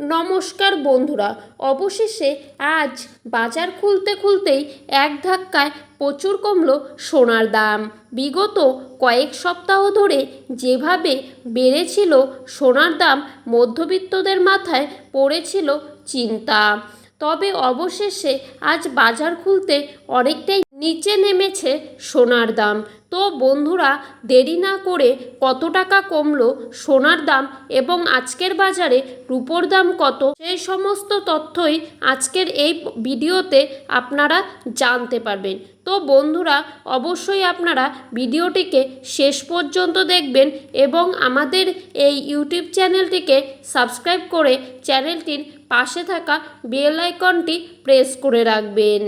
নমস্কার বন্ধুরা, অবশেষে আজ বাজার খুলতে খুলতেই এক ধাক্কায় প্রচুর কমলো সোনার দাম। বিগত কয়েক সপ্তাহ ধরে যেভাবে বেড়েছিল সোনার দাম, মধ্যবিত্তদের মাথায় পড়েছিল চিন্তা। তবে অবশেষে আজ বাজার খুলতে অনেকটাই নিচে নেমেছে সোনার দাম। তো বন্ধুরা, দেরি না করে কত টাকা কমলো সোনার দাম এবং আজকের বাজারে রূপোর দাম কত, সেই সমস্ত তথ্যই আজকের এই ভিডিওতে আপনারা জানতে পারবেন। তো বন্ধুরা, অবশ্যই আপনারা ভিডিওটিকে শেষ পর্যন্ত দেখবেন এবং আমাদের এই ইউটিউব চ্যানেলটিকে সাবস্ক্রাইব করে চ্যানেলটির পাশে থাকা বেল আইকনটি প্রেস করে রাখবেন।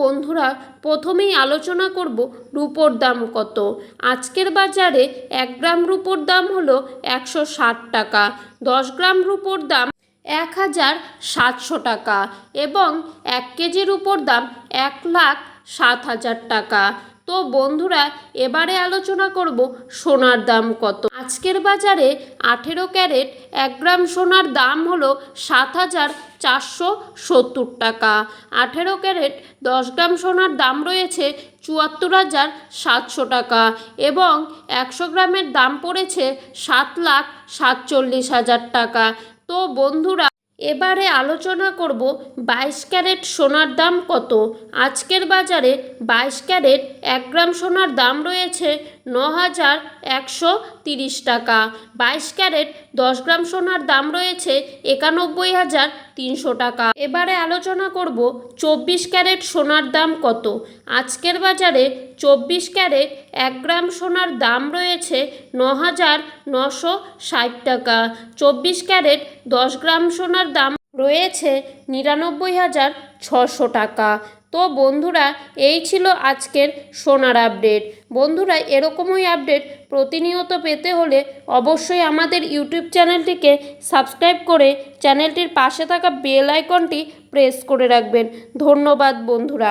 বন্ধুরা, প্রথমেই আলোচনা করব রুপোর দাম কত। আজকের বাজারে এক গ্রাম রুপোর দাম হলো একশো ষাট টাকা, দশ গ্রাম রুপোর দাম এক হাজার সাতশো টাকা এবং এক কেজির উপর দাম এক লাখ সাত হাজার টাকা। তো বন্ধুরা, এবারে আলোচনা করব সোনার দাম কত। আজকের বাজারে আঠেরো ক্যারেট, এক গ্রাম সোনার দাম হলো সাত হাজার চারশো সত্তর টাকা। আঠেরো ক্যারেট, দশ গ্রাম সোনার দাম রয়েছে চুয়াত্তর হাজার সাতশো টাকা এবং একশো গ্রামের দাম পড়েছে সাত লাখ সাতচল্লিশ হাজার টাকা। তো বন্ধুরা এবারে আলোচনা করব বাইশ ক্যারেট সোনার দাম কত। আজকের বাজারে বাইশ ক্যারেট এক গ্রাম সোনার দাম রয়েছে ন হাজার একশো তিরিশ টাকা। বাইশ ক্যারেট দশ গ্রাম সোনার দাম রয়েছে একানব্বই হাজার তিনশো টাকা। এবারে আলোচনা করব চব্বিশ ক্যারেট সোনার দাম কত। আজকের বাজারে চব্বিশ ক্যারেট এক গ্রাম সোনার দাম রয়েছে ন হাজার নশো ষাট টাকা। চব্বিশ ক্যারেট দশ গ্রাম সোনার দাম রয়েছে নিরানব্বই হাজার ছশো টাকা। তো বন্ধুরা, এই ছিল আজকের সোনার আপডেট। বন্ধুরা, এরকমই আপডেট প্রতিনিয়ত পেতে হলে অবশ্যই আমাদের ইউটিউব চ্যানেলটিকে সাবস্ক্রাইব করে চ্যানেলটির পাশে থাকা বেল আইকনটি প্রেস করে রাখবেন। ধন্যবাদ বন্ধুরা।